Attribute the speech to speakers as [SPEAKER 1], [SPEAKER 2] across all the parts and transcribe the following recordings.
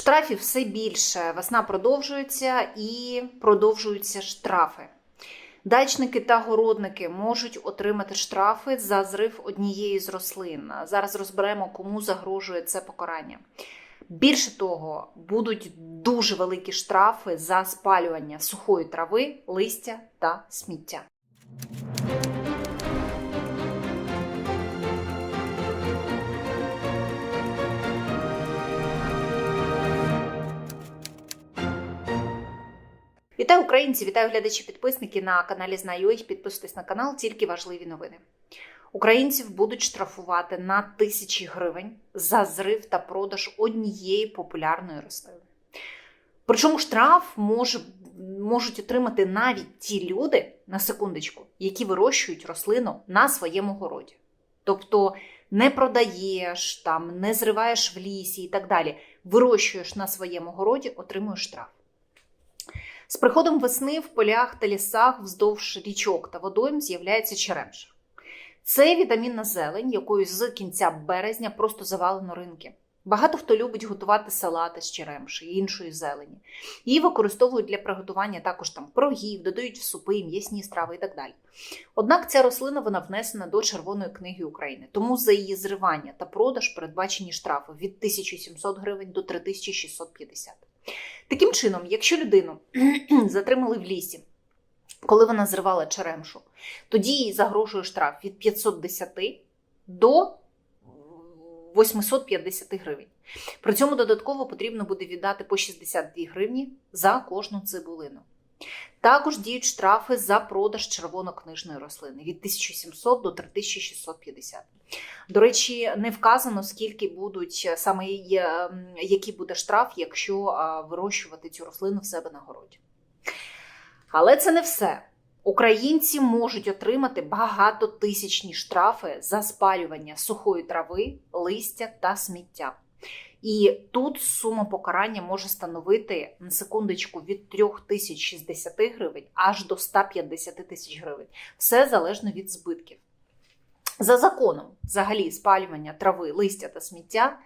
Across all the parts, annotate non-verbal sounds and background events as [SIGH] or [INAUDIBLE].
[SPEAKER 1] Штрафів все більше. Весна продовжується і продовжуються штрафи. Дачники та городники можуть отримати штрафи за зрив однієї з рослин. Зараз розберемо, кому загрожує це покарання. Більше того, будуть дуже великі штрафи за спалювання сухої трави, листя та сміття. Вітаю українці, вітаю глядачі, підписники на каналі Знаю.ua. Підписуйтесь на канал, тільки важливі новини. Українців будуть штрафувати на тисячі гривень за зрив та продаж однієї популярної рослини. Причому штраф може, можуть отримати навіть ті люди, на секундочку, які вирощують рослину на своєму городі. Тобто не продаєш, там, не зриваєш в лісі і так далі. Вирощуєш на своєму городі, отримуєш штраф. З приходом весни в полях та лісах вздовж річок та водойм з'являється черемша. Це вітамінна зелень, якою з кінця березня просто завалено ринки. Багато хто любить готувати салати з черемші і іншої зелені. Її використовують для приготування також там пирогів, додають в супи, м'ясні страви і так далі. Однак ця рослина вона внесена до Червоної книги України, тому за її зривання та продаж передбачені штрафи від 1700 гривень до 3650. Таким чином, якщо людину [CLEARS THROAT] затримали в лісі, коли вона зривала черемшу, тоді їй загрожує штраф від 510 до 850 гривень. При цьому додатково потрібно буде віддати по 62 гривні за кожну цибулину. Також діють штрафи за продаж червонокнижної рослини від 1700 до 3650. До речі, не вказано, скільки будуть саме є- який буде штраф, якщо вирощувати цю рослину в себе на городі. Але це не все. Українці можуть отримати багатотисячні штрафи за спалювання сухої трави, листя та сміття. І тут сума покарання може становити на секундочку від 3060 гривень аж до 150 тисяч гривень. Все залежно від збитків. За законом, взагалі, спалювання трави, листя та сміття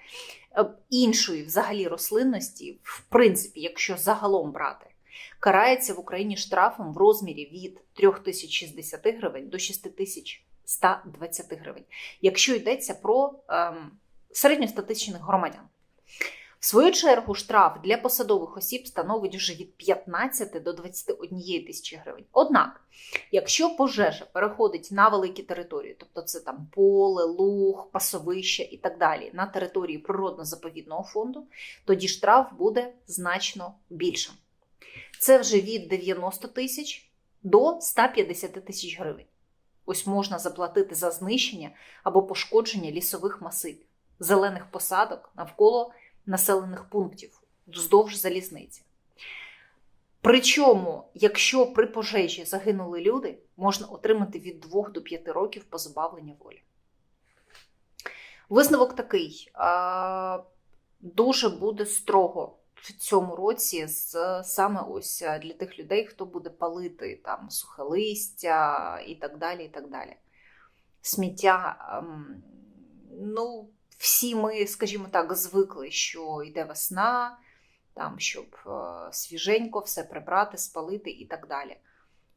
[SPEAKER 1] е, іншої взагалі рослинності, в принципі, якщо загалом брати, карається в Україні штрафом в розмірі від 3060 гривень до 6120 гривень, якщо йдеться про ем, середньостатичних громадян. В свою чергу штраф для посадових осіб становить вже від 15 до 21 тисячі гривень. Однак, якщо пожежа переходить на великі території, тобто це там поле, луг, пасовище і так далі, на території природно-заповідного фонду, тоді штраф буде значно більшим. Це вже від 90 тисяч до 150 тисяч гривень. Ось можна заплатити за знищення або пошкодження лісових масивів, зелених посадок навколо населених пунктів вздовж залізниці. Причому, якщо при пожежі загинули люди, можна отримати від 2 до 5 років позбавлення волі. Висновок такий: дуже буде строго в цьому році з саме ось для тих людей, хто буде палити там сухе листя і так далі. і так далі. Сміття, ем, ну, всі ми, скажімо так, звикли, що йде весна, там, щоб е, свіженько все прибрати, спалити і так далі.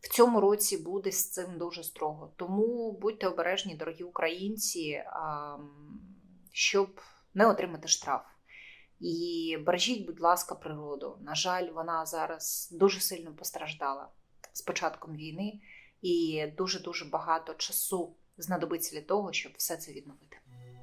[SPEAKER 1] В цьому році буде з цим дуже строго. Тому будьте обережні, дорогі українці, щоб не отримати штраф. І бережіть, будь ласка, природу. На жаль, вона зараз дуже сильно постраждала з початком війни, і дуже дуже багато часу знадобиться для того, щоб все це відновити.